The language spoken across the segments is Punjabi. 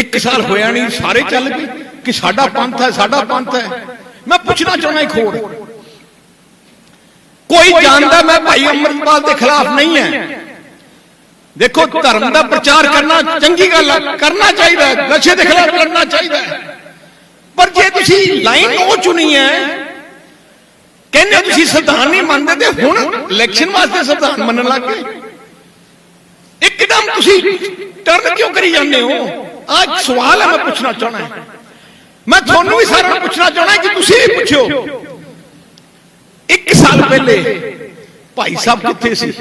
ਇੱਕ ਸਾਲ ਹੋਇਆ ਨਹੀਂ ਸਾਰੇ ਚੱਲ ਗਏ ਕਿ ਸਾਡਾ ਪੰਥ ਹੈ ਸਾਡਾ ਪੰਥ ਹੈ। ਮੈਂ ਪੁੱਛਣਾ ਚਾਹੁੰਦਾ ਇੱਕ ਹੋਰ। ਕੋਈ ਜਾਣਦਾ ਮੈਂ ਭਾਈ ਅਮਰਪਾਲ ਦੇ ਖਿਲਾਫ ਨਹੀਂ ਹੈ। ਦੇਖੋ ਧਰਮ ਦਾ ਪ੍ਰਚਾਰ ਕਰਨਾ ਚੰਗੀ ਗੱਲ ਹੈ ਕਰਨਾ ਚਾਹੀਦਾ ਹੈ ਨਸ਼ੇ ਦੇ ਖਿਲਾਫ ਲੜਨਾ ਚਾਹੀਦਾ ਹੈ। ਪਰ ਜੇ ਤੁਸੀਂ ਲਾਈਨ ਉਹ ਚੁਣੀ ਹੈ ਕਹਿੰਦੇ ਤੁਸੀਂ ਸੰਵਿਧਾਨ ਨਹੀਂ ਮੰਨਦੇ ਤੇ ਹੁਣ ਇਲੈਕਸ਼ਨ ਵਾਸਤੇ ਸੰਵਿਧਾਨ ਮੰਨਣ ਲੱਗ ਗਏ। ਇੱਕਦਮ ਤੁਸੀਂ ਟਰਨ ਕਿਉਂ ਕਰੀ ਜਾਂਦੇ ਹੋ? ਆਹ ਸਵਾਲ ਹੈ ਮੈਂ ਪੁੱਛਣਾ ਚਾਹਣਾ ਹੈ ਮੈਂ ਤੁਹਾਨੂੰ ਵੀ ਸਾਰਿਆਂ ਨੂੰ ਪੁੱਛਣਾ ਚਾਹਣਾ ਕਿ ਤੁਸੀਂ ਵੀ ਪੁੱਛੋ ਇੱਕ ਸਾਲ ਪਹਿਲੇ ਭਾਈ ਸਾਹਿਬ ਕਿੱਥੇ ਸੀ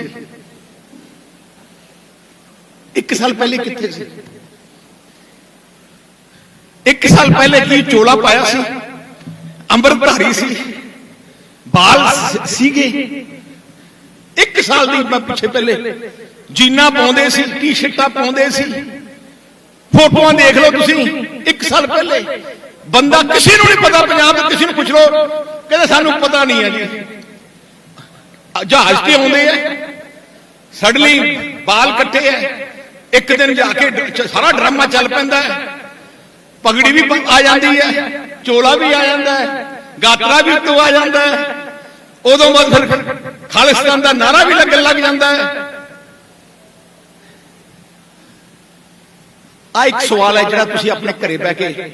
ਇੱਕ ਸਾਲ ਪਹਿਲੇ ਕਿੱਥੇ ਸੀ ਇੱਕ ਸਾਲ ਪਹਿਲੇ ਕੀ ਚੋਲਾ ਪਾਇਆ ਸੀ ਅੰਮ੍ਰਿਤਧਾਰੀ ਸੀ ਬਾਲ ਸ- ਸੀਗੇ ਇੱਕ ਸਾਲ ਦੀ ਮੈਂ ਪਿੱਛੇ ਪਹਿਲੇ ਜੀਨਾ ਪਾਉਂਦੇ ਸੀ ਟੀ ਸ਼ਰਟਾਂ ਪਾਉਂਦੇ ਸੀ। ਫੋਟੋਆਂ ਦੇਖ ਲਓ ਤੁਸੀਂ, ਇੱਕ ਸਾਲ ਪਹਿਲੇ। ਬੰਦਾ ਕਿਸੇ ਨੂੰ ਨਹੀਂ ਪਤਾ, ਪੰਜਾਬ ਦੇ ਕਿਸੇ ਨੂੰ ਪੁੱਛ ਲਓ। ਕਹਿੰਦੇ ਸਾਨੂੰ ਪਤਾ ਨਹੀਂ ਹੈ ਜੀ। ਜਹਾਜ਼ ਤੇ ਆਉਂਦੇ ਆ। ਸਡਲੀ ਬਾਲ ਕੱਟੇ ਆ। ਇੱਕ ਦਿਨ ਜਾ ਕੇ ਸਾਰਾ ਡਰਾਮਾ ਚੱਲ ਪੈਂਦਾ ਹੈ। ਪਗੜੀ ਵੀ ਆ ਜਾਂਦੀ ਹੈ। ਚੋਲਾ ਵੀ ਆ ਜਾਂਦਾ ਹੈ। ਗਾਤਰਾ ਵੀ ਉੱਤੋਂ ਆ ਜਾਂਦਾ ਹੈ। ਉਦੋਂ ਬਾਅਦ ਫਿਰ ਖਾਲਿਸਤਾਨ ਦਾ ਨਾਰਾ ਵੀ ਲੱਗਣ ਲੱਗ ਜਾਂਦਾ ਹੈ। ਆ ਇੱਕ ਸਵਾਲ ਹੈ ਜਿਹੜਾ ਤੁਸੀਂ ਆਪਣੇ ਘਰੇ ਬਹਿ ਕੇ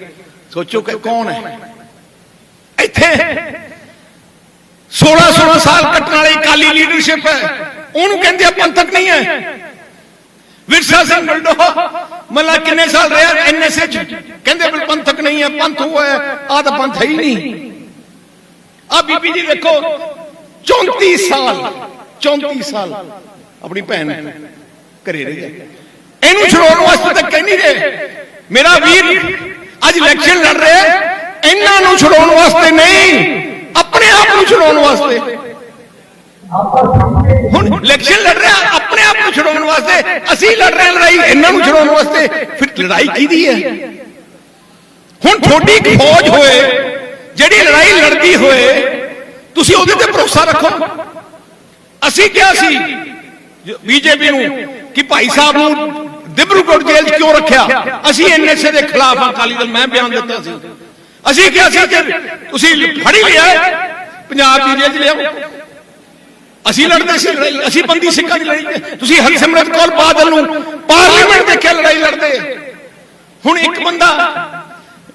ਸੋਚੋ ਕਿ ਕੌਣ ਹੈ? ਇੱਥੇ 16 16 ਸਾਲ ਕੱਟਣ ਵਾਲੀ ਕਾਲੀ ਲੀਡਰਸ਼ਿਪ ਹੈ। ਉਹਨੂੰ ਕਹਿੰਦੇ ਆ ਪੰਥਕ ਨਹੀਂ ਹੈ। ਵਿਰਸਾ ਸਿੰਘ ਬਲਡੋ ਮੱਲਾ ਕਿੰਨੇ ਸਾਲ ਰਿਹਾ? ਐਨਐਸਏ ਚ ਕਹਿੰਦੇ ਵੀ ਪੰਥਕ ਨਹੀਂ ਹੈ, ਪੰਥ ਉਹ ਹੈ। ਆ ਤਾਂ ਪੰਥ ਹੈ ਹੀ ਨਹੀਂ। ਆ ਬੀਬੀ ਜੀ ਦੇਖੋ 34 ਸਾਲ 34 ਸਾਲ ਆਪਣੀ ਭੈਣ ਘਰੇ ਰਹੀ ਹੈ ਇਹਨੂੰ ਛਡਾਉਣ ਵਾਸਤੇ ਤਾਂ ਕਹਿੰਦੀ ਰਹੇ। ਮੇਰਾ ਵੀਰ ਅੱਜ ਇਲੈਕਸ਼ਨ ਲੜ ਰਿਹਾ ਇਹਨਾਂ ਨੂੰ ਛਡਾਉਣ ਵਾਸਤੇ ਨਹੀਂ ਆਪਣੇ ਆਪ ਨੂੰ ਛਡਾਉਣ ਵਾਸਤੇ। ਹੁਣ ਇਲੈਕਸ਼ਨ ਲੜ ਰਿਹਾ ਆਪਣੇ ਆਪ ਨੂੰ ਛਡਾਉਣ ਵਾਸਤੇ। ਅਸੀਂ ਲੜ ਰਹੇ ਲੜਾਈ ਇਹਨਾਂ ਨੂੰ ਛਡਾਉਣ ਵਾਸਤੇ। ਫਿਰ ਲੜਾਈ ਕਿਹਦੀ ਹੈ? ਹੁਣ ਇੱਕ ਫੌਜ ਹੋਏ ਜਿਹੜੀ ਲੜਾਈ ਲੜਦੀ ਹੋਏ ਤੁਸੀਂ ਉਹਦੇ ਤੇ ਭਰੋਸਾ ਰੱਖੋ। ਅਸੀਂ ਕਿਹਾ ਸੀ ਬੀਜੇਪੀ ਨੂੰ ਕਿ ਭਾਈ ਸਾਹਿਬ ਨੂੰ ਦਿਬਰੂਗੜ੍ਹ ਜੇਲ੍ਹ 'ਚ ਕਿਉਂ ਰੱਖਿਆ? ਅਸੀਂ ਐਨਐਸਏ ਦੇ ਖਿਲਾਫ ਹਾਂ ਅਕਾਲੀ ਦਲ, ਮੈਂ ਬਿਆਨ ਦਿੱਤਾ ਸੀ। ਅਸੀਂ ਕਿਹਾ ਸੀ ਕਿ ਤੁਸੀਂ ਫੜੀ ਲਿਆ ਪੰਜਾਬ ਦੀ ਜੇਲ੍ਹ 'ਚ ਲਿਆਓ। ਅਸੀਂ ਲੜਦੇ ਸੀ, ਲੜਾਈ, ਅਸੀਂ ਬੰਦੀ ਸਿੰਘਾਂ ਦੀ ਲੜਾਈ ਤੁਸੀਂ ਹਰਸਿਮਰਤ ਕੌਰ ਬਾਦਲ ਨੂੰ ਪਾਰਲੀਮੈਂਟ ਦੇ ਕੇ ਲੜਾਈ ਲੜਦੇ। ਹੁਣ ਇੱਕ ਬੰਦਾ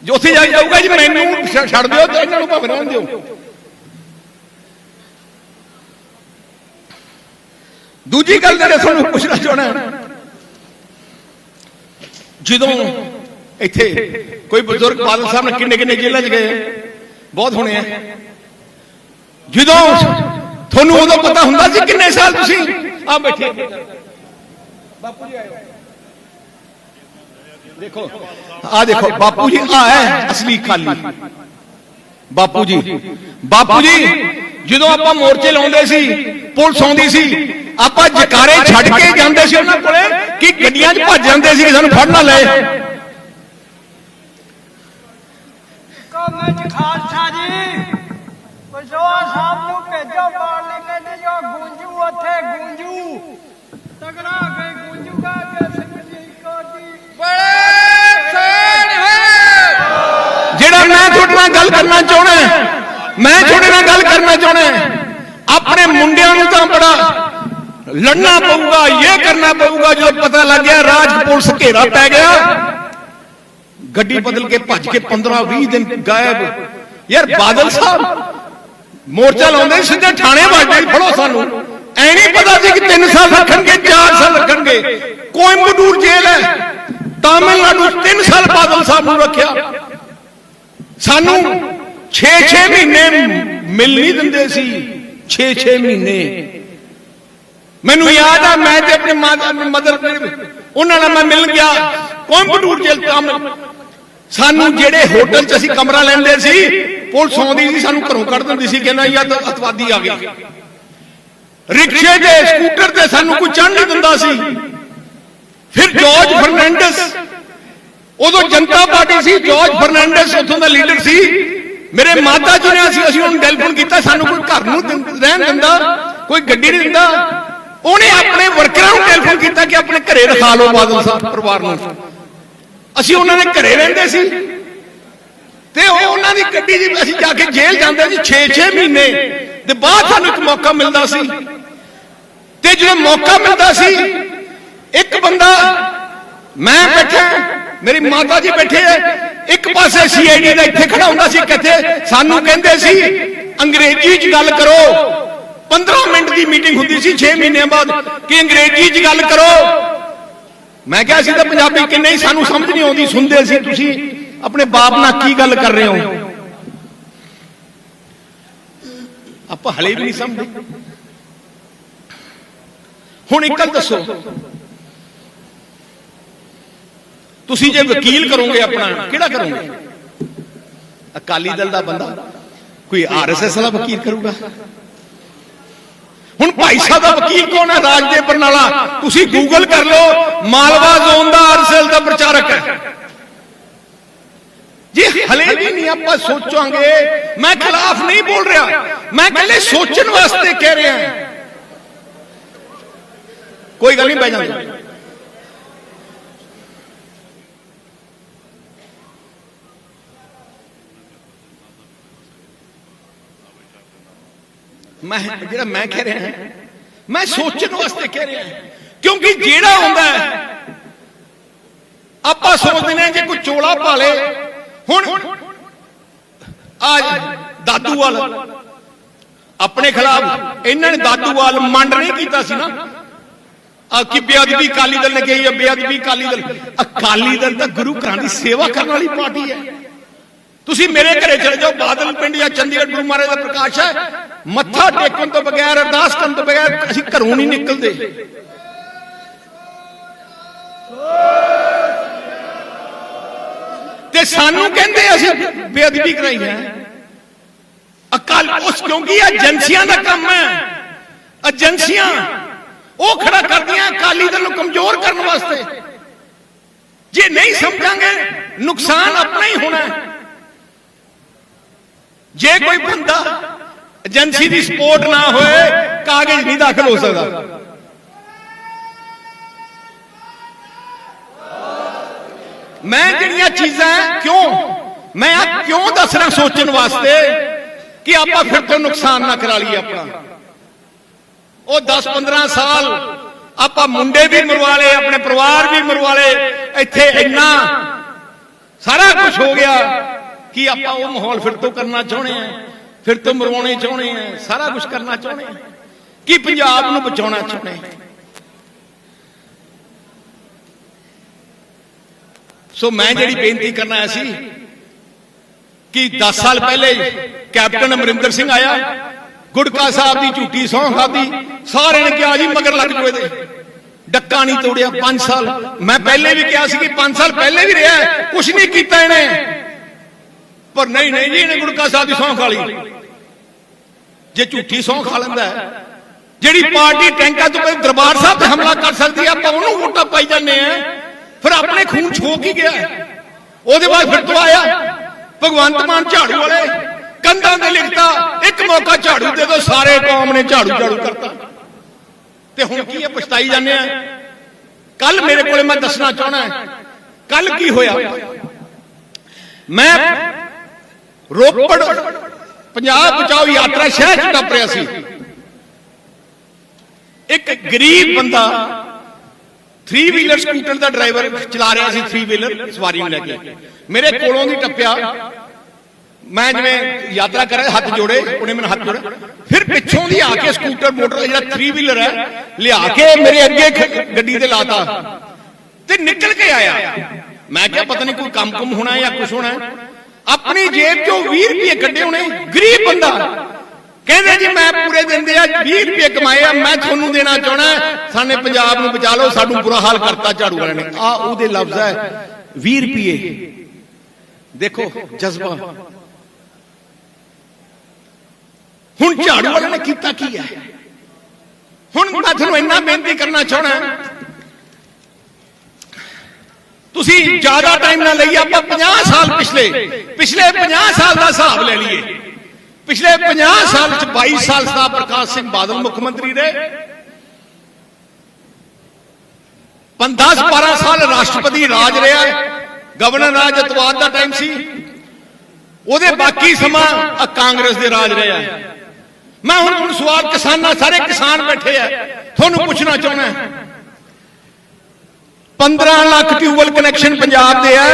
ਜੋ ਉੱਥੇ ਜਾ ਜਾਊਗਾ ਜੀ ਮੈਨੂੰ ਛੱਡ ਦਿਓ ਤੇ ਇਹਨਾਂ ਨੂੰ ਭਾਵੇਂ ਰਹਿਣ ਦਿਓ। ਦੂਜੀ ਗੱਲ ਜਿਹੜੇ ਤੁਹਾਨੂੰ ਪੁੱਛਣਾ ਚਾਹਣਾ ਜਦੋਂ ਇੱਥੇ ਕੋਈ ਬਜ਼ੁਰਗ ਬਾਦਲ ਸਾਹਿਬ ਨੇ ਕਿੰਨੇ ਕਿੰਨੇ ਜੇਲ੍ਹਾਂ 'ਚ ਗਏ ਬਹੁਤ ਹੋਣੇ ਆ। ਜਦੋਂ ਤੁਹਾਨੂੰ ਉਦੋਂ ਪਤਾ ਹੁੰਦਾ ਸੀ ਕਿੰਨੇ ਸਾਲ ਤੁਸੀਂ? ਆ ਬੈਠੇ। ਬਾਪੂ ਜੀ ਆਇਓ। ਦੇਖੋ ਆ ਦੇਖੋ ਬਾਪੂ ਜੀ ਆ ਹੈ ਅਸਲੀ ਕਾਲੀ। ਬਾਪੂ ਜੀ। ਬਾਪੂ ਜੀ। ਜਦੋਂ ਆਪਾਂ ਮੋਰਚੇ ਲਾਉਂਦੇ ਸੀ ਪੁਲਿਸ ਆਉਂਦੀ ਸੀ ਆਪਾਂ ਜਕਾਰੇ ਛੱਡ ਕੇ ਜਾਂਦੇ ਸੀ ਉਹਨਾਂ ਕੋਲੇ ਕਿ ਗੱਡੀਆਂ 'ਚ ਭੱਜ ਜਾਂਦੇ ਸੀ ਕਿ ਸਾਨੂੰ ਫੜ ਨਾ ਲਏ ਖਾਲਸਾ ਜੀ ਪਸ਼ਵਾ ਸਾਹਿਬ ਨੂੰ ਭੇਜੋ ਪਾਰਲੇ ਕਹਿੰਦੇ ਜੋ ਗੂੰਜੂ ਉੱਥੇ ਗੂੰਜੂ। ਤਗੜਾ ਕੇ ਗੂੰਜੂਗਾ ਕਿ ਸਿੰਘ ਜੀ ਕੋ ਜੀ। ਬੜੇ ਸੋਹਣ ਹੈ। ਜਿਹੜਾ ਮੈਂ ਤੁਹਾਡੇ ਨਾਲ ਗੱਲ ਕਰਨਾ ਚਾਹਣਾ ਮੈਂ ਤੁਹਾਡੇ ਨਾਲ ਗੱਲ ਕਰਨਾ ਚਾਹਣਾ ਆਪਣੇ ਮੁੰਡਿਆਂ ਨੂੰ ਤਾਂ ਬੜਾ ਲੜਨਾ ਪਊਗਾ ਇਹ ਕਰਨਾ ਪਊਗਾ ਜਦੋਂ ਪਤਾ ਲੱਗ ਗਿਆ ਰਾਜ ਪੁਲਿਸ ਘੇਰਾ ਪੈ ਗਿਆ। ਗੱਡੀ ਬਦਲ ਕੇ ਭੱਜ ਕੇ 15 20 ਦਿਨ ਗਾਇਬ। ਯਾਰ ਬਾਦਲ ਸਾਹਿਬ ਮੋਰਚਾ ਲਾਉਂਦੇ ਸੀ, ਸਿੱਧੇ ਥਾਣੇ ਵਾਜਦੇ ਫੜੋ ਸਾਨੂੰ। ਐ ਨਹੀਂ ਪਤਾ ਸੀ ਕਿ 3 ਸਾਲ ਰੱਖਣਗੇ 4 ਸਾਲ ਰੱਖਣਗੇ। ਕੋਇੰਬਟੂਰ ਜੇਲ੍ਹ ਹੈ। ਤਾਮਿਲਨਾਡੂ 'ਚ 3 ਸਾਲ ਬਾਦਲ ਸਾਹਿਬ ਨੂੰ ਰੱਖਿਆ। ਸਾਨੂੰ 6-6 ਮਹੀਨੇ ਮਿਲ ਨਹੀਂ ਦਿੰਦੇ ਸੀ। 6-6 ਮਹੀਨੇ। ਮੈਨੂੰ ਯਾਦ ਆ, ਮੈਂ ਤੇ ਆਪਣੇ ਮਦਰ ਉਹਨਾਂ ਨਾਲ ਮੈਂ ਮਿਲ ਗਿਆ, ਕੋਇੰਬਟੂਰ ਜੇਲ੍ਹ ਕੰਮ ਸਾਨੂੰ ਜਿਹੜੇ ਹੋਟਲ 'ਚ ਅਸੀਂ ਕਮਰਾ ਲੈਂਦੇ ਸੀ, ਪੁਲਿਸ ਆਉਂਦੀ ਸੀ, ਸਾਨੂੰ ਘਰੋਂ ਕੱਢ ਦਿੰਦੀ ਸੀ, ਕਹਿੰਦਾ ਯਾਰ ਅਤਵਾਦੀ ਆ ਗਏ। ਰਿਕਸ਼ੇ ਤੇ, ਸਕੂਟਰ ਤੇ ਸਾਨੂੰ ਕੋਈ ਚੜ੍ਹ ਨਹੀਂ ਦਿੰਦਾ ਸੀ। ਫਿਰ ਜਾਰਜ ਫਰਨੈਂਡਸ, ਉਦੋਂ ਜਨਤਾ ਪਾਰਟੀ ਸੀ, ਜਾਰਜ ਫਰਨੈਂਡਸ ਉੱਥੋਂ ਦਾ ਲੀਡਰ ਸੀ। ਮੇਰੇ ਮਾਤਾ ਜੀ ਨੇ ਅਸੀਂ ਅਸੀਂ ਉਹਨੂੰ ਟੈਲੀਫੋਨ ਕੀਤਾ, ਸਾਨੂੰ ਕੋਈ ਘਰ ਨੂੰ ਰਹਿਣ ਦਿੰਦਾ, ਕੋਈ ਗੱਡੀ ਨਹੀਂ ਦਿੰਦਾ। ਉਹਨੇ ਆਪਣੇ ਵਰਕਰਾਂ ਨੂੰ ਟੈਲੀਫੋਨ ਕੀਤਾ ਕਿ ਆਪਣੇ ਘਰੇ ਰਖਾ ਲਓ ਬਾਦਲ ਸਾਹਿਬ ਪਰਿਵਾਰ ਨਾਲ ਅਸੀਂ ਉਹਨਾਂ ਦੇ ਘਰੇ ਰਹਿੰਦੇ ਸੀ। ਤੇ ਉਹ ਉਹਨਾਂ ਦੀ ਗੱਡੀ 'ਚ ਅਸੀਂ ਜਾ ਕੇ ਜੇਲ੍ਹ ਜਾਂਦੇ ਸੀ 6-6 ਮਹੀਨੇ। ਤੇ ਬਾਅਦ ਸਾਨੂੰ ਇੱਕ ਮੌਕਾ ਮਿਲਦਾ ਸੀ। ਤੇ ਜਦੋਂ ਮੌਕਾ ਮਿਲਦਾ ਸੀ, ਇੱਕ ਬੰਦਾ, ਮੈਂ ਬੈਠਾ, ਮੇਰੀ ਮਾਤਾ ਜੀ ਬੈਠੇ ਐ ਇੱਕ ਪਾਸੇ ਸੀਆਈਡੀ ਦਾ ਇੱਥੇ ਖੜਾ ਹੁੰਦਾ ਸੀ ਕਿੱਥੇ ਸਾਨੂੰ ਕਹਿੰਦੇ ਸੀ, ਅੰਗਰੇਜ਼ੀ 'ਚ ਗੱਲ ਕਰੋ। 15 ਮਿੰਟ ਦੀ ਮੀਟਿੰਗ ਹੁੰਦੀ ਸੀ 6 ਮਹੀਨਿਆਂ ਬਾਅਦ, ਕਿ ਅੰਗਰੇਜ਼ੀ 'ਚ ਗੱਲ ਕਰੋ। ਮੈਂ ਕਿਹਾ ਸੀ ਤਾਂ ਪੰਜਾਬੀ ਕਿ ਨਹੀਂ ਸਾਨੂੰ ਸਮਝ ਨਹੀਂ ਆਉਂਦੀ, ਸੁਣਦੇ ਸੀ ਤੁਸੀਂ ਆਪਣੇ ਬਾਪ ਨਾਲ ਕੀ ਗੱਲ ਕਰ ਰਹੇ ਹੋ? ਆਪਾਂ ਹਲੇ ਵੀ ਨਹੀਂ ਸਮਝਦੇ। ਹੁਣ ਇੱਕ ਗੱਲ ਦੱਸੋ। ਤੁਸੀਂ ਜੇ ਵਕੀਲ ਕਰੋਗੇ ਆਪਣਾ, ਕਿਹੜਾ ਕਰੋਗੇ? ਅਕਾਲੀ ਦਲ ਦਾ ਬੰਦਾ। ਕੋਈ ਆਰਐਸਐਸ ਵਾਲਾ ਵਕੀਲ ਕਰੂਗਾ? ਹੁਣ ਭਾਈ ਸਾਹਿਬ ਦਾ ਵਕੀਲ ਕੌਣ ਹੈ? ਰਾਜ ਬਰਨਾਲਾ। ਤੁਸੀਂ ਗੂਗਲ ਕਰ ਲਓ। ਮਾਲਵਾ ਜ਼ੋਨ ਦਾ ਆਰਐਸਐਸ ਦਾ ਪ੍ਰਚਾਰਕ ਹੈ। ਜੇ, ਹਲੇ ਵੀ ਨਹੀਂ ਆਪਾਂ ਸੋਚਾਂਗੇ। ਮੈਂ ਖਿਲਾਫ ਨਹੀਂ ਬੋਲ ਰਿਹਾ। ਮੈਂ ਕਹਿੰਦੇ ਸੋਚਣ ਵਾਸਤੇ ਕਹਿ ਰਿਹਾ ਕੋਈ ਗੱਲ ਨਹੀਂ, ਬਹਿ ਜਾਂਦੇ ਮੈਂ ਜਿਹੜਾ ਮੈਂ ਕਹਿ ਰਿਹਾ ਮੈਂ ਸੋਚਣ ਵਾਸਤੇ ਕਹਿ ਰਿਹਾ। ਕਿਉਂਕਿ ਜਿਹੜਾ ਹੁੰਦਾ ਆਪਾਂ ਸੋਚਦੇ ਨੇ ਜੇ ਕੋਈ ਚੋਲਾ ਪਾ ਲੇ। ਹੁਣ ਆ ਦਾਦੂਵਾਲ ਆਪਣੇ ਖਿਲਾਫ ਇਹਨਾਂ ਨੇ ਦਾਦੂਵਾਲ ਮੰਡ ਨਹੀਂ ਕੀਤਾ ਸੀ ਨਾ। ਆ ਕਿ ਬੇਅਦਬੀ ਅਕਾਲੀ ਦਲ ਨੇ ਕਹੀ ਹੈ ਬੇਅਦਬੀ ਅਕਾਲੀ ਦਲ। ਅਕਾਲੀ ਦਲ ਤਾਂ ਗੁਰੂ ਘਰਾਂ ਦੀ ਸੇਵਾ ਕਰਨ ਵਾਲੀ ਪਾਰਟੀ ਹੈ। ਤੁਸੀਂ ਮੇਰੇ ਘਰੇ ਚਲੇ ਜਾਓ, ਬਾਦਲ ਪਿੰਡ ਜਾਂ ਚੰਡੀਗੜ੍ਹ ਗੁਰੂ ਮਹਾਰਾਜ ਦਾ ਪ੍ਰਕਾਸ਼ ਹੈ। ਮੱਥਾ ਟੇਕਣ ਤੋਂ ਬਗੈਰ, ਅਰਦਾਸ ਕਰਨ ਤੋਂ ਬਗੈਰ ਅਸੀਂ ਘਰੋਂ ਨਹੀਂ ਨਿਕਲਦੇ। ਤੇ ਸਾਨੂੰ ਕਹਿੰਦੇ ਅਸੀਂ ਬੇਅਦਬੀ ਕਰਾਈ ਹੈ। ਅਕਾਲ ਉਸ ਕਿਉਂਕਿ ਏਜੰਸੀਆਂ ਦਾ ਕੰਮ ਹੈ। ਏਜੰਸੀਆਂ, ਉਹ ਖੜਾ ਕਰਦੀਆਂ ਅਕਾਲੀ ਦਲ ਨੂੰ ਕਮਜ਼ੋਰ ਕਰਨ ਵਾਸਤੇ। ਜੇ ਨਹੀਂ ਸਮਝਾਂਗੇ, ਨੁਕਸਾਨ ਆਪਣਾ ਹੀ ਹੋਣਾ ਹੈ। ਜੇ ਕੋਈ ਬੰਦਾ ਏਜੰਸੀ ਦੀ ਸਪੋਰਟ ਨਾ ਹੋਏ, ਕਾਗਜ਼ ਨਹੀਂ ਦਾਖਲ ਹੋ ਸਕਦਾ। ਮੈਂ ਜਿਹੜੀਆਂ ਚੀਜ਼ਾਂ ਕਿਉਂ? ਮੈਂ ਆ ਕਿਉਂ ਦੱਸ ਸੋਚਣ ਵਾਸਤੇ ਕਿ ਆਪਾਂ ਫਿਰ ਤੋਂ ਨੁਕਸਾਨ ਨਾ ਕਰਾ ਲਈਏ ਆਪਣਾ? ਉਹ 10 15 ਸਾਲ ਆਪਾਂ ਮੁੰਡੇ ਵੀ ਮਰਵਾ ਲਏ, ਆਪਣੇ ਪਰਿਵਾਰ ਵੀ ਮਰਵਾ ਲਏ, ਇੱਥੇ ਇੰਨਾ ਸਾਰਾ ਕੁਝ ਹੋ ਗਿਆ। ਕਿ ਆਪਾਂ ਉਹ ਮਾਹੌਲ ਫਿਰ ਤੋਂ ਕਰਨਾ ਚਾਹੁੰਦੇ ਆ? ਫਿਰ ਤੋਂ ਮਰਵਾਉਣੇ ਚਾਹੁੰਦੇ ਆ? ਸਾਰਾ ਕੁਝ ਕਰਨਾ ਚਾਹੁੰਦੇ ਆ? ਕਿ ਪੰਜਾਬ ਨੂੰ ਬਚਾਉਣਾ ਚਾਹੁੰਦੇ ਆ? ਸੋ ਮੈਂ ਜਿਹੜੀ ਬੇਨਤੀ ਕਰਨਾ ਆਇਆ ਸੀ ਕਿ 10 ਸਾਲ ਪਹਿਲੇ ਕੈਪਟਨ ਅਮਰਿੰਦਰ ਸਿੰਘ ਆਇਆ, ਗੁੜਕਾ ਸਾਹਿਬ ਦੀ ਝੂਠੀ ਸਹੁੰ ਖਾਦੀ ਸਾਰਿਆਂ ਨੇ ਕਿਹਾ ਜੀ ਮਗਰ ਲੱਗ ਜੋ ਇਹਦੇ। ਡੱਕਾ ਨਹੀਂ ਤੋੜਿਆ 5 ਸਾਲ। ਮੈਂ ਪਹਿਲੇ ਵੀ ਕਿਹਾ ਸੀ ਕਿ 5 ਸਾਲ ਪਹਿਲੇ ਵੀ ਰਿਹਾ ਕੁਝ ਨਹੀਂ ਕੀਤਾ ਇਹਨੇ। ਪਰ ਨਹੀਂ ਨਹੀਂ ਜੀ ਇਹਨੇ ਗੁੜਕਾ ਸਾਹਿਬ ਦੀ ਸਹੁੰ ਖਾ ਲਈ। ਜੇ ਝੂਠੀ ਸਹੁੰ ਖਾ ਲੈਂਦਾ ਹੈ, ਜਿਹੜੀ ਪਾਰਟੀ ਟੈਂਕਾਂ ਤੋਂ ਪਹਿਲਾਂ ਦਰਬਾਰ ਸਾਹਿਬ ਤੇ ਹਮਲਾ ਕਰ ਸਕਦੀ ਹੈ ਆਪਾਂ ਉਹਨੂੰ ਵੋਟਾਂ ਪਾਈ ਜਾਂਦੇ ਆ ਫਿਰ ਆਪਣੇ ਖੂਨ ਛੋ ਕੀ ਗਿਆ ਉਹਦੇ ਬਾਅਦ ਫਿਰ ਤੋਂ ਆਇਆ ਭਗਵੰਤ ਮਾਨ ਝਾੜੂ ਵਾਲੇ ਕੰਧਾਂ ਤੇ ਲਿਖਤਾ ਇੱਕ ਮੌਕਾ ਝਾੜੂ ਦੇ ਦੋ ਸਾਰੇ ਕੌਮ ਨੇ ਝਾੜੂ ਝਾੜੂ ਕਰਤਾ। ਤੇ ਹੁਣ ਕੀ ਹੈ ਪਛਤਾਈ ਜਾਂਦੇ ਆ ਕੱਲ ਮੇਰੇ ਕੋਲੇ ਮੈਂ ਦੱਸਣਾ ਚਾਹਣਾ ਕੱਲ ਕੀ ਹੋਇਆ? ਮੈਂ ਰੋਪੜ ਪੰਜਾਬ ਬਚਾਓ ਯਾਤਰਾ ਸ਼ਹਿਰ ਚ ਟੱਪ ਰਿਹਾ ਸੀ। ਇੱਕ ਗਰੀਬ ਬੰਦਾ 3 ਵੀਲਰ ਸਕੂਟਰ ਦਾ ਡਰਾਈਵਰ ਚਲਾ ਰਿਹਾ ਸੀ 3 ਵੀਲਰ ਸਵਾਰੀ ਨੂੰ ਲੈ ਕੇ। ਮੇਰੇ ਕੋਲੋਂ ਦੀ ਟੱਪਿਆ। ਮੈਂ ਜਿਵੇਂ ਯਾਤਰਾ ਕਰ ਰਿਹਾ ਹੱਥ ਜੋੜੇ ਉਹਨੇ ਮੈਨੂੰ ਹੱਥ ਜੋੜੇ। ਫਿਰ ਪਿੱਛੋਂ ਦੀ ਆ ਕੇ ਸਕੂਟਰ ਮੋਟਰ ਜਿਹੜਾ 3 ਵੀਲਰ ਹੈ ਲਿਆ ਕੇ ਮੇਰੇ ਅੱਗੇ ਗੱਡੀ ਤੇ ਲਾਤਾ। ਤੇ ਨਿਕਲ ਕੇ ਆਇਆ। ਮੈਂ ਕਿਹਾ ਪਤਾ ਨਹੀਂ ਕੋਈ ਕੰਮ ਕੁਮ ਹੋਣਾ ਜਾਂ ਕੁਝ ਹੋਣਾ ਆਪਣੀ ਜੇਬ ਚੋਂ 20 ਰੁਪਏ ਕੱਢੇ ਉਹਨੇ ਗਰੀਬ ਬੰਦਾ। ਕਹਿੰਦੇ ਜੀ ਮੈਂ ਪੂਰੇ ਦਿਨ ਦੇ ਆ 20 ਰੁਪਏ ਕਮਾਏ ਆ ਮੈਂ ਤੁਹਾਨੂੰ ਦੇਣਾ ਚਾਹਣਾ ਸਾਨੇ ਪੰਜਾਬ ਨੂੰ ਬਚਾ ਲਓ ਸਾਨੂੰ ਬੁਰਾ ਹਾਲ ਕਰਤਾ ਝਾੜੂ ਵਾਲਿਆਂ ਨੇ। ਆ ਉਹਦੇ ਲਫ਼ਜ਼ ਹੈ 20 ਰੁਪਏ। ਦੇਖੋ ਜਜ਼ਬਾ। ਹੁਣ ਝਾੜੂ ਵਾਲਿਆਂ ਨੇ ਕੀਤਾ ਕੀ ਹੈ? ਹੁਣ ਮੈਂ ਤੁਹਾਨੂੰ ਇੰਨਾ ਬੇਨਤੀ ਕਰਨਾ ਚਾਹਣਾ ਤੁਸੀਂ ਜ਼ਿਆਦਾ ਟਾਈਮ ਨਾ ਲਈਏ ਆਪਾਂ 50 ਸਾਲ ਪਿਛਲੇ ਪਿਛਲੇ 50 ਸਾਲ ਦਾ ਹਿਸਾਬ ਲੈ ਲਈਏ। ਪਿਛਲੇ 50 ਸਾਲ ਚ 22 ਸਾਲ ਸਰਦਾਰ ਪ੍ਰਕਾਸ਼ ਸਿੰਘ ਬਾਦਲ ਮੁੱਖ ਮੰਤਰੀ ਰਹੇ 10 12 ਸਾਲ ਰਾਸ਼ਟਰਪਤੀ ਰਾਜ ਰਿਹਾ ਗਵਰਨਰ ਰਾਜ ਅਤਵਾਦ ਦਾ ਟਾਈਮ ਸੀ। ਉਹਦੇ ਬਾਕੀ ਸਮਾਂ ਆ ਕਾਂਗਰਸ ਦੇ ਰਾਜ ਰਿਹਾ। ਮੈਂ ਹੁਣ ਤੁਹਾਨੂੰ ਸਵਾਲ ਕਿਸਾਨਾਂ ਸਾਰੇ ਕਿਸਾਨ ਬੈਠੇ ਆ। ਤੁਹਾਨੂੰ ਪੁੱਛਣਾ ਚਾਹੁੰਦਾ। 15 ਲੱਖ ਟਿਊਬਲ ਕਨੈਕਸ਼ਨ ਪੰਜਾਬ ਦੇ ਆ।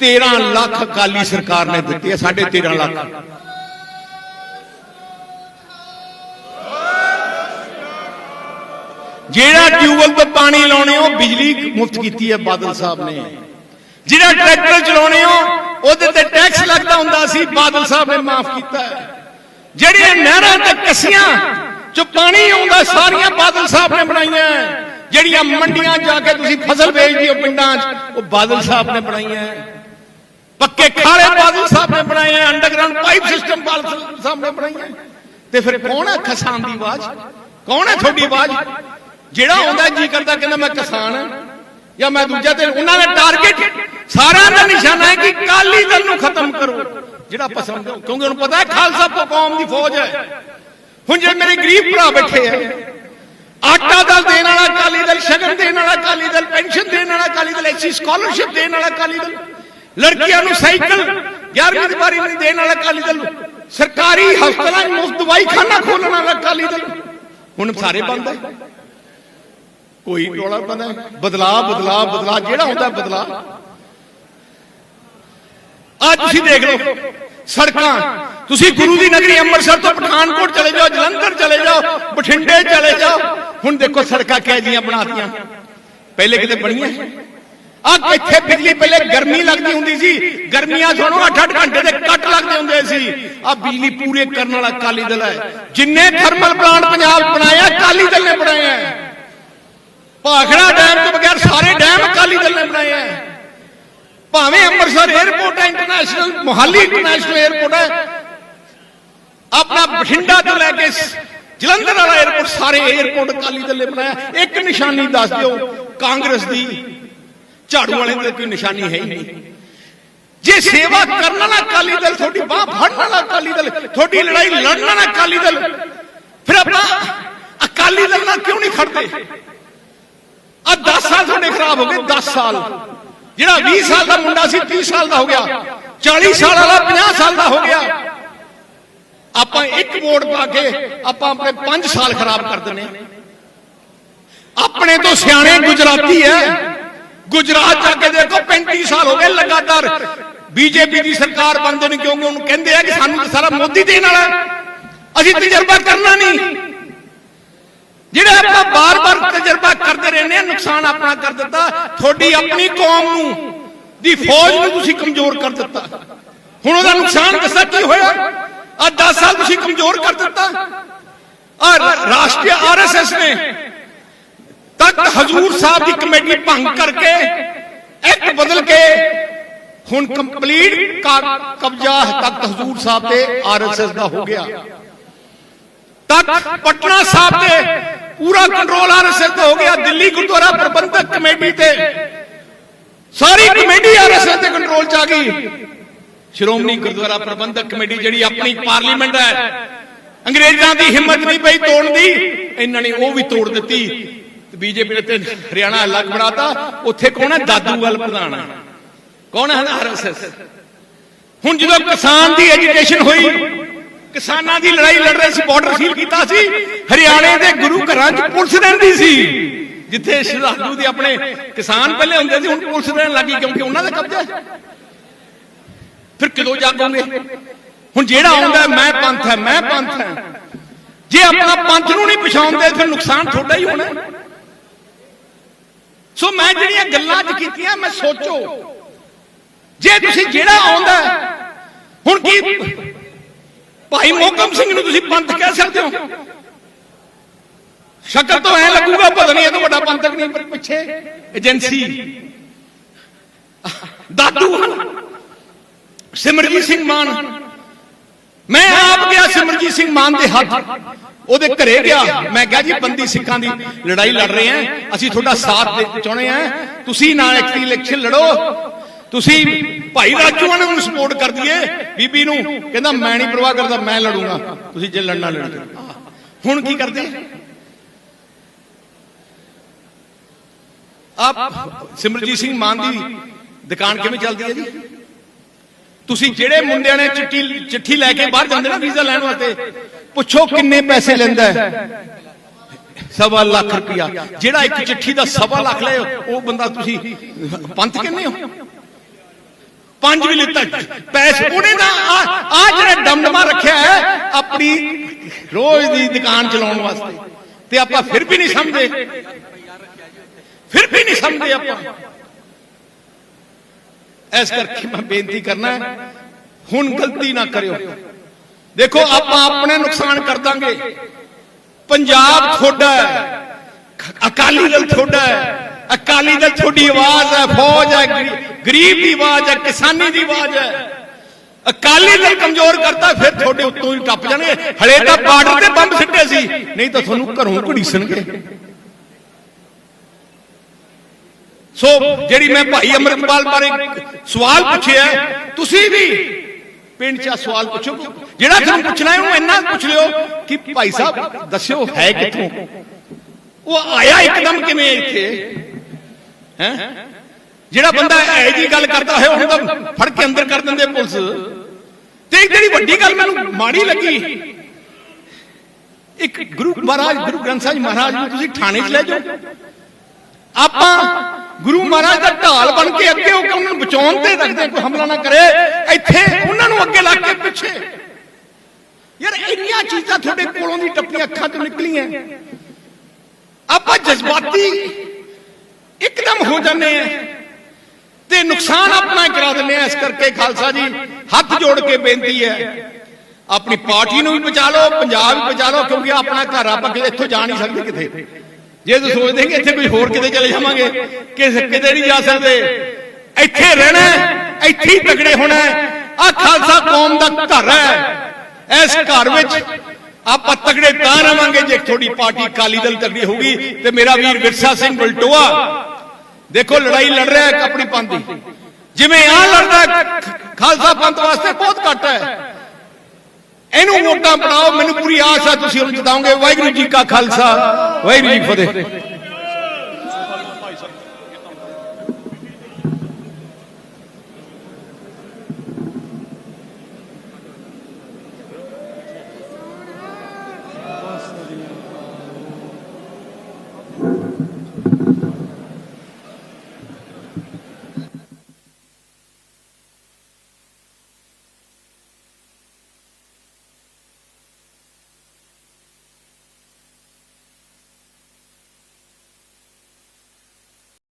13 ਲੱਖ ਅਕਾਲੀ ਸਰਕਾਰ ਨੇ ਦਿੱਤੇ ਆ, ਸਾਢੇ 13 ਲੱਖ। ਜਿਹੜਾ ਟਿਊਬਲ ਤੋਂ ਪਾਣੀ ਲਾਉਣੇ ਹੋ ਬਿਜਲੀ ਮੁਫਤ ਕੀਤੀ ਹੈ ਬਾਦਲ ਸਾਹਿਬ ਨੇ। ਜਿਹੜਾ ਟਰੈਕਟਰ ਚਲਾਉਣੇ ਹੋ ਉਹਦੇ ਤੇ ਟੈਕਸ ਲੱਗਦਾ ਹੁੰਦਾ ਸੀ, ਬਾਦਲ ਸਾਹਿਬ ਨੇ ਮਾਫ ਕੀਤਾ ਜਿਹੜੀਆਂ ਨਹਿਰਾਂ ਤੇ ਕੱਸੀਆਂ ਚ ਪਾਣੀ ਆਉਂਦਾ, ਸਾਰੀਆਂ ਬਾਦਲ ਸਾਹਿਬ ਨੇ ਬਣਾਈਆਂ ਜਿਹੜੀਆਂ ਮੰਡੀਆਂ ਜਾ ਕੇ ਤੁਸੀਂ ਫਸਲ ਵੇਚਦੇ ਹੋ ਪਿੰਡਾਂ 'ਚ, ਉਹ ਬਾਦਲ ਸਾਹਿਬ ਨੇ ਬਣਾਈਆਂ ਹੈ। ਪੱਕੇ ਖਾਲੇ ਬਾਦਲ ਸਾਹਿਬ ਨੇ ਬਣਾਏ ਹੈ underground pipe system Badal Sahib ਨੇ ਬਣਾਈਆਂ ਤੇ ਫਿਰ ਕੌਣ ਹੈ ਕਿਸਾਨ ਦੀ ਆਵਾਜ਼? ਕੌਣ ਹੈ ਤੁਹਾਡੀ ਆਵਾਜ਼? ਜਿਹੜਾ ਆਉਂਦਾ ਜੀ ਕਰਦਾ, ਕਹਿੰਦਾ ਮੈਂ ਕਿਸਾਨ ਹਾਂ ਜਾਂ ਮੈਂ ਦੂਜਾ ਤੇ ਉਹਨਾਂ ਦਾ ਟਾਰਗੇਟ ਸਾਰਿਆਂ ਦਾ ਨਿਸ਼ਾਨਾ ਹੈ ਕਿ ਕਾਲੀ ਦਲ ਨੂੰ ਖਤਮ ਕਰੋ। ਜਿਹੜਾ ਪਸੰਦ ਹੈ, ਕਿਉਂਕਿ ਉਹਨੂੰ ਪਤਾ ਹੈ ਖਾਲਸਾ ਕੌਮ ਦੀ ਫੌਜ ਹੈ। ਹੁਣ ਜੇ ਮੇਰੇ ਗਰੀਬ ਭਰਾ ਬੈਠੇ ਆ ਆਟਾ ਦਲ ਦੇਣ ਵਾਲਾ ਅਕਾਲੀ ਦਲ ਸ਼ਗਨ ਦੇਣ ਵਾਲਾ ਅਕਾਲੀ ਦਲ ਪੈਨਸ਼ਨ ਦੇਣ ਵਾਲਾ ਅਕਾਲੀ ਦਲ ਐਸੀ ਸਕਾਲਰਸ਼ਿਪ ਦੇਣ ਵਾਲਾ ਅਕਾਲੀ ਦਲ। ਲੜਕੀਆਂ ਨੂੰ ਸਾਈਕਲ 11ਵੀਂ ਦੀ ਵਾਰੀ ਨਹੀਂ ਦੇਣ ਵਾਲਾ ਅਕਾਲੀ ਦਲ। ਸਰਕਾਰੀ ਹਸਪਤਾਲਾਂ 'ਚ ਮੁਫਤ ਦਵਾਈਖਾਨਾ ਖੋਲਣ ਵਾਲਾ ਅਕਾਲੀ ਦਲ। ਹੁਣ ਸਾਰੇ ਬੰਦ ਹੈ ਕੋਈ ਟੋਲਾ ਬੰਦਾ ਬਦਲਾ ਬਦਲਾ ਬਦਲਾ ਜਿਹੜਾ ਹੁੰਦਾ ਬਦਲਾ ਅੱਜ ਤੁਸੀਂ ਦੇਖ ਲਓ। ਸੜਕਾਂ। ਤੁਸੀਂ ਗੁਰੂ ਦੀ ਨਗਰੀ ਅੰਮ੍ਰਿਤਸਰ ਤੋਂ ਪਠਾਨਕੋਟ ਚਲੇ ਜਾਓ, ਜਲੰਧਰ ਚਲੇ ਜਾਓ, ਬਠਿੰਡੇ ਚਲੇ ਜਾਓ। ਹੁਣ ਦੇਖੋ ਸੜਕਾਂ ਕਿਹ ਜੀਆਂ ਬਣਾਤੀਆਂ। ਪਹਿਲੇ ਕਿਤੇ ਬਣੀਆਂ। ਆ ਇੱਥੇ ਬਿਜਲੀ ਪਹਿਲੇ ਗਰਮੀ ਲੱਗਦੀ ਹੁੰਦੀ ਸੀ। ਗਰਮੀਆਂ ਸੁਣੋ 8-8 ਘੰਟੇ ਦੇ ਕੱਟ ਲੱਗਦੇ ਹੁੰਦੇ ਸੀ। ਆ ਬਿਜਲੀ ਪੂਰੇ ਕਰਨ ਵਾਲਾ ਅਕਾਲੀ ਦਲ ਹੈ। ਜਿੰਨੇ ਥਰਮਲ ਪਲਾਂਟ ਪੰਜਾਬ ਬਣਾਇਆ ਬਣਾਏ ਅਕਾਲੀ ਦਲ ਨੇ ਬਣਾਇਆ। ਭਾਖੜਾ ਡੈਮ ਤੋਂ ਬਗੈਰ ਸਾਰੇ ਡੈਮ ਅਕਾਲੀ ਦਲ ਨੇ ਬਣਾਇਆ ਆ। ਭਾਵੇਂ ਅੰਮ੍ਰਿਤਸਰ 에ਅਰਪੋਰਟ ਹੈ ਇੰਟਰਨੈਸ਼ਨਲ ਮੁਹਾਲੀ ਇੰਟਰਨੈਸ਼ਨਲ 에ਅਰਪੋਰਟ ਹੈ ਆਪਣਾ ਬਠਿੰਡਾ ਤੋਂ ਲੈ ਕੇ ਜਲੰਧਰ ਵਾਲਾ 에ਅਰਪੋਰਟ ਸਾਰੇ 에ਅਰਪੋਰਟ ਕਾਲੀ ਦਲੇ ਬਣਾਇਆ ਇੱਕ ਨਿਸ਼ਾਨੀ ਦੱਸ ਦਿਓ ਕਾਂਗਰਸ ਦੀ ਝਾੜੂ ਵਾਲੇ ਤੇ ਕੋਈ ਨਿਸ਼ਾਨੀ ਹੈ ਹੀ ਨਹੀਂ ਜੇ ਸੇਵਾ ਕਰਨ ਵਾਲਾ ਕਾਲੀ ਦਲ ਤੁਹਾਡੀ ਬਾਹ ਫੜਨ ਵਾਲਾ ਕਾਲੀ ਦਲ ਤੁਹਾਡੀ ਲੜਾਈ ਲੜਨ ਵਾਲਾ ਕਾਲੀ ਦਲ ਫਿਰ ਆਪਾਂ ਅਕਾਲੀ ਦਲ ਨਾਲ ਕਿਉਂ ਨਹੀਂ ਖੜਦੇ ਆ 10 ਸਾਲ ਤੁਹਾਡੇ ਖਰਾਬ ਹੋ ਗਏ 10 ਸਾਲ ਜਿਹੜਾ 20 ਸਾਲ ਦਾ ਮੁੰਡਾ ਸੀ 30 ਸਾਲ ਦਾ ਹੋ ਗਿਆ 40 ਸਾਲ ਵਾਲਾ 50 ਸਾਲ ਦਾ ਹੋ ਗਿਆ। ਆਪਾਂ ਇੱਕ ਵੋਟ ਪਾ ਕੇ ਆਪਾਂ ਆਪਣੇ 5 ਸਾਲ ਖਰਾਬ ਕਰ ਦਿੰਨੇ ਆਪਣੇ ਤੋਂ ਸਿਆਣੇ ਗੁਜਰਾਤੀ ਹੈ। ਗੁਜਰਾਤ ਜਾ ਕੇ ਦੇਖੋ 35 ਸਾਲ ਹੋ ਗਏ ਲਗਾਤਾਰ। ਬੀਜੇਪੀ ਦੀ ਸਰਕਾਰ ਬਣਦੇ ਨੇ ਕਿਉਂਕਿ ਉਹਨੂੰ ਕਹਿੰਦੇ ਆ ਕਿ ਸਾਨੂੰ ਤਾਂ ਸਾਰਾ ਮੋਦੀ ਦੇਣ ਵਾਲਾ ਅਸੀਂ ਤਜਰਬਾ ਕਰਨਾ ਨਹੀਂ। ਜਿਹੜਾ ਆਪਾਂ ਬਾਰ ਕਰਦੇ ਨੁਕਸਾਨ ਆਪਣਾ ਕਰ ਦਿੱਤਾ, ਤੁਹਾਡੀ ਆਪਣੀ ਕੌਮ ਨੂੰ, ਦੀ ਫੌਜ ਨੂੰ ਤੁਸੀਂ ਕਮਜ਼ੋਰ ਕਰ ਦਿੱਤਾ। ਹੁਣ ਉਹਦਾ ਨੁਕਸਾਨ ਦੱਸਾ ਕੀ ਹੋਇਆ। ਆ 10 ਸਾਲ ਤੁਸੀਂ ਕਮਜ਼ੋਰ ਕਰ ਦਿੱਤਾ। ਆ ਰਾਸ਼ਟਰੀ ਆਰਐਸਐਸ ਨੇ ਤਖਤ ਹਜ਼ੂਰ ਸਾਹਿਬ ਦੀ ਕਮੇਟੀ ਭੰਗ ਕਰਕੇ ਇੱਕ ਬਦਲ ਕੇ ਹੁਣ ਕੰਪਲੀਟ ਕਬਜ਼ਾ ਤਖਤ ਹਜ਼ੂਰ ਸਾਹਿਬ ਤੇ ਆਰਐਸਐਸ ਦਾ ਹੋ ਗਿਆ। ਤਖਤ ਪਟਨਾ ਸਾਹਿਬ ਤੇ ਪੂਰਾ ਕੰਟਰੋਲ ਆਰਐਸਐਸ ਤੇ ਹੋ ਗਿਆ ਦਿੱਲੀ ਗੁਰਦੁਆਰਾ ਪ੍ਰਬੰਧਕ ਕਮੇਟੀ ਤੇ ਸਾਰੀ ਕਮੇਟੀ ਆਰਐਸਐਸ ਦੇ ਕੰਟਰੋਲ ਚ ਆ ਗਈ ਸ਼੍ਰੋਮਣੀ ਗੁਰਦੁਆਰਾ ਪ੍ਰਬੰਧਕ ਕਮੇਟੀ ਜਿਹੜੀ ਆਪਣੀ ਪਾਰਲੀਮੈਂਟ ਹੈ ਅੰਗਰੇਜ਼ਾਂ ਦੀ ਹਿੰਮਤ ਨਹੀਂ ਪਈ ਤੋੜਨ ਦੀ ਇਹਨਾਂ ਨੇ ਉਹ ਵੀ ਤੋੜ ਦਿੱਤੀ ਬੀਜੇਪੀ ਤੇ ਹਰਿਆਣਾ ਅਲੱਗ ਬਣਾਤਾ ਉੱਥੇ ਕੌਣ ਹੈ ਦਾਦੂਵਾਲ ਪ੍ਰਧਾਨ ਹੈ ਕੌਣ ਹੈ ਆਰਐਸਐਸ ਹੁਣ ਜਦੋਂ ਕਿਸਾਨ ਦੀ ਐਜੀਟੇਸ਼ਨ ਹੋਈ ਕਿਸਾਨਾਂ ਦੀ ਲੜਾਈ ਲੜ ਰਹੇ ਸੀ ਬਾਰਡਰ ਸੀਲ ਕੀਤਾ ਸੀ। ਹਰਿਆਣੇ ਦੇ ਗੁਰੂ ਘਰਾਂ 'ਚ ਪੁਲਿਸ ਰਹਿੰਦੀ ਸੀ। ਜਿੱਥੇ ਸ਼ਰਧਾਲੂ ਦੇ ਆਪਣੇ ਕਿਸਾਨ ਪਹਿਲੇ ਹੁੰਦੇ ਸੀ, ਹੁਣ ਪੁਲਿਸ ਰਹਿਣ ਲੱਗੀ ਕਿਉਂਕਿ ਉਹਨਾਂ ਦਾ ਕਬਜ਼ਾ ਫਿਰ ਕਦੋਂ ਜਾਗੋਗੇ? ਹੁਣ ਜਿਹੜਾ ਆਉਂਦਾ ਮੈਂ ਪੰਥ ਹੈ, ਮੈਂ ਪੰਥ ਹੈ। ਜੇ ਆਪਣਾ ਪੰਥ ਨੂੰ ਨਹੀਂ ਪਛਾਣਦੇ, ਫਿਰ ਨੁਕਸਾਨ ਤੁਹਾਡਾ ਹੀ ਹੋਣਾ। ਸੋ ਮੈਂ ਜਿਹੜੀਆਂ ਗੱਲਾਂ ਅੱਜ ਕੀਤੀਆਂ, ਮੈਂ ਸੋਚੋ। ਜੇ ਤੁਸੀਂ ਜਿਹੜਾ ਆਉਂਦਾ ਹੁਣ ਕੀ ਭਾਈ ਮੋਹਕਮ ਸਿੰਘ ਨੂੰ ਤੁਸੀਂ ਪੰਥ ਕਹਿ ਸਕਦੇ ਹੋ? ਸ਼ਕਲ ਤੋਂ ਐ ਲੱਗੂਗਾ ਪਤਾ ਨਹੀਂ ਇਹ ਤੋਂ ਵੱਡਾ ਪੰਥਕ ਨਹੀਂ ਪਰ ਪਿੱਛੇ ਏਜੰਸੀ। ਦਾਦੂ ਸਿਮਰਜੀਤ ਸਿੰਘ ਮਾਨ। ਮੈਂ ਆਪ ਗਿਆ ਸਿਮਰਜੀਤ ਸਿੰਘ ਮਾਨ ਦੇ ਹੱਥ। ਉਹਦੇ ਘਰੇ ਗਿਆ। ਮੈਂ ਕਿਹਾ ਜੀ ਬੰਦੀ ਸਿੱਖਾਂ ਦੀ ਲੜਾਈ ਲੜ ਰਹੇ ਆਂ। ਅਸੀਂ ਤੁਹਾਡਾ ਸਾਥ ਦੇ ਚਾਹੁੰਦੇ ਆਂ। ਤੁਸੀਂ ਨਾਲ ਇੱਕ ਇਲੈਕਸ਼ਨ ਲੜੋ। ਤੁਸੀਂ ਭਾਈ ਰਾਜੂਆਣਾ ਨੂੰ ਸਪੋਰਟ ਕਰ ਦਈਏ। ਬੀਬੀ ਨੂੰ ਕਹਿੰਦਾ ਮੈਂ ਨਹੀਂ ਪ੍ਰਵਾਹ ਕਰਦਾ, ਮੈਂ ਲੜੂੰਗਾ। ਤੁਸੀਂ ਜੇ ਲੜਨਾ ਲੜੋ ਹੁਣ ਕੀ ਕਰਦੇ? ਆਪ ਸਿਮਰਜੀਤ ਸਿੰਘ ਮਾਨ ਦੀ ਦੁਕਾਨ ਕਿਵੇਂ ਚੱਲਦੀ ਹੈ ਜੀ? ਤੁਸੀਂ ਜਿਹੜੇ ਮੁੰਡਿਆਂ ਨੇ ਚਿੱਠੀ ਚਿੱਠੀ ਲੈ ਕੇ ਬਾਹਰ ਜਾਂਦੇ ਨਾ ਵੀਜ਼ਾ ਲੈਣ ਵਾਸਤੇ, ਪੁੱਛੋ ਕਿੰਨੇ ਪੈਸੇ ਲੈਂਦਾ ਹੈ। ਸਵਾ ਲੱਖ ਰੁਪਇਆ। ਜਿਹੜਾ ਇੱਕ ਚਿੱਠੀ ਦਾ ਸਵਾ ਲੱਖ ਲੈ ਉਹ ਬੰਦਾ ਤੁਸੀਂ ਪੰਥ ਕਹਿੰਦੇ ਹੋ? ਪੰਜ ਵੀ ਲਿੱਤਾ ਪੈਸੇ ਉਹਨੇ ਨਾ ਆ ਜਿਹੜਾ ਡਮਡਮਾ ਰੱਖਿਆ ਹੈ, ਆਪਣੀ ਰੋਜ਼ ਦੀ ਦੁਕਾਨ ਚਲਾਉਣ ਵਾਸਤੇ। ਤੇ ਆਪਾਂ ਫਿਰ ਵੀ ਨਹੀਂ ਸਮਝਦੇ। ਫਿਰ ਵੀ ਨਹੀਂ ਸਮਝਦੇ ਆਪਾਂ। ਇਸ ਕਰਕੇ ਮੈਂ ਬੇਨਤੀ ਕਰਨਾ ਹੁਣ ਗਲਤੀ ਨਾ ਕਰਿਓ। ਦੇਖੋ, ਆਪਾਂ ਆਪਣੇ ਨੁਕਸਾਨ ਕਰ ਦਾਂਗੇ। ਪੰਜਾਬ ਤੁਹਾਡਾ ਹੈ। ਅਕਾਲੀ ਦਲ ਤੁਹਾਡਾ ਹੈ। ਅਕਾਲੀ ਦਲ ਤੁਹਾਡੀ ਆਵਾਜ਼ ਹੈ, ਫੌਜ ਹੈ ਗਰੀਬ ਦੀ ਆਵਾਜ਼ ਹੈ, ਕਿਸਾਨੀ ਦੀ ਆਵਾਜ਼ ਹੈ। ਅਕਾਲੀ ਦਲ ਕਮਜ਼ੋਰ ਕਰਤਾ, ਫਿਰ ਤੁਹਾਡੇ ਉੱਤੋਂ ਹੀ ਟੱਪ ਜਾਣਗੇ ਹਲੇ ਤਾਂ ਬਾਰਡਰ ਤੇ ਬੰਬ ਸਿੱਟੇ ਸੀ। ਨਹੀਂ ਤਾਂ ਤੁਹਾਨੂੰ ਘਰੋਂ ਘੜੀਸਣਗੇ। ਸੋ, ਜਿਹੜੀ ਮੈਂ ਭਾਈ ਅਮਰਪਾਲ ਬਾਰੇ ਸਵਾਲ ਪੁੱਛਿਆ, ਤੁਸੀਂ ਵੀ ਪਿੰਡ 'ਚ ਸਵਾਲ ਪੁੱਛੋ। ਜਿਹੜਾ ਤੁਹਾਨੂੰ ਪੁੱਛਣਾ ਹੈ, ਉਹਨੂੰ ਇੰਨਾ ਪੁੱਛ ਲਿਓ ਕਿ ਭਾਈ ਸਾਹਿਬ, ਦੱਸਿਓ ਹੈ ਕਿੱਥੋਂ? ਉਹ ਆਇਆ ਇੱਕਦਮ ਕਿਵੇਂ ਇੱਥੇ? ਹੈ? ਜਿਹੜਾ ਬੰਦਾ ਇਹ ਜੀ ਗੱਲ ਕਰਦਾ ਹੈ ਉਹਨੂੰ ਤਾਂ ਫੜ ਕੇ ਅੰਦਰ ਕਰ ਦਿੰਦੇ ਪੁਲਿਸ। ਤੇ ਇੱਕ ਜਿਹੜੀ ਵੱਡੀ ਗੱਲ ਮੈਨੂੰ ਮਾੜੀ ਲੱਗੀ। ਇੱਕ ਗੁਰੂ ਮਹਾਰਾਜ ਗੁਰੂ ਗ੍ਰੰਥ ਸਾਹਿਬ ਮਹਾਰਾਜ ਨੂੰ ਤੁਸੀਂ ਥਾਣੇ 'ਚ ਲੈ ਜਾਓ। ਆਪਾਂ ਗੁਰੂ ਮਹਾਰਾਜ ਦਾ ਢਾਲ ਬਣ ਕੇ ਅੱਗੇ ਹੋ ਕੇ ਉਹਨਾਂ ਨੂੰ ਬਚਾਉਣ ਤੇ ਰੱਖਦੇ ਕੋਈ ਹਮਲਾ ਨਾ ਕਰੇ। ਇੱਥੇ ਉਹਨਾਂ ਨੂੰ ਅੱਗੇ ਲਾ ਕੇ ਪਿੱਛੇ। ਯਾਰ ਇੰਨੀਆਂ ਚੀਜ਼ਾਂ ਤੁਹਾਡੇ ਕੋਲੋਂ ਦੀ ਟੱਪੀਆਂ ਅੱਖਾਂ ਤੋਂ ਨਿਕਲੀਆਂ। ਆਪਾਂ ਜਜ਼ਬਾਤੀ ਇੱਕਦਮ ਹੋ ਜਾਂਦੇ ਆ। ਤੇ ਨੁਕਸਾਨ ਆਪਣਾ ਕਰਾ ਦਿੰਦੇ ਆ। ਇਸ ਕਰਕੇ ਖਾਲਸਾ ਜੀ, ਹੱਥ ਜੋੜ ਕੇ ਬੇਨਤੀ ਹੈ, ਆਪਣੀ ਪਾਰਟੀ ਨੂੰ ਵੀ ਬਚਾ ਲਓ, ਪੰਜਾਬ ਵੀ ਬਚਾ ਲਓ, ਕਿਉਂਕਿ ਆਪਣਾ ਘਰ ਆਪਾਂ ਕਿਤੇ ਇੱਥੋਂ ਜਾ ਨਹੀਂ ਸਕਦੇ ਕਿਤੇ। ਜੇ ਤੁਸੀਂ ਸੋਚਦੇ ਕਿ ਇੱਥੇ ਕੋਈ ਹੋਰ ਕਿਤੇ ਚਲੇ ਜਾਵਾਂਗੇ ਕਿ ਕਿਤੇ ਨਹੀਂ ਜਾ ਸਕਦੇ। ਇੱਥੇ ਰਹਿਣਾ ਇੱਥੇ ਹੀ ਤਗੜੇ ਹੋਣਾ ਆ ਖਾਲਸਾ ਕੌਮ ਦਾ ਘਰ ਹੈ। ਇਸ ਘਰ ਵਿੱਚ ਆਪਾਂ ਤਗੜੇ ਤਾਂ ਰਵਾਂਗੇ ਜੇ ਤੁਹਾਡੀ ਪਾਰਟੀ ਅਕਾਲੀ ਦਲ ਤਗੜੀ ਹੋਊਗੀ। ਤੇ ਮੇਰਾ ਵੀਰ ਵਿਰਸਾ ਸਿੰਘ ਬਲਟੋਆ, ਦੇਖੋ ਲੜਾਈ ਲੜ ਰਿਹਾ ਹੈ ਆਪਣੀ ਪੰਥ ਦੀ। ਜਿਵੇਂ ਆ ਲੜਦਾ ਖਾਲਸਾ ਪੰਥ ਵਾਸਤੇ ਬਹੁਤ ਘੱਟ ਹੈ। ਇਹਨੂੰ ਵੋਟਾਂ ਬਣਾਓ, ਮੈਨੂੰ ਪੂਰੀ ਆਸ ਹੈ ਤੁਸੀਂ ਉਹਨੂੰ ਜਿਤਾਓਗੇ। ਵਾਹਿਗੁਰੂ ਜੀ ਕਾ ਖਾਲਸਾ, ਵਾਹਿਗੁਰੂ ਜੀ ਕੀ ਫਤਿਹ।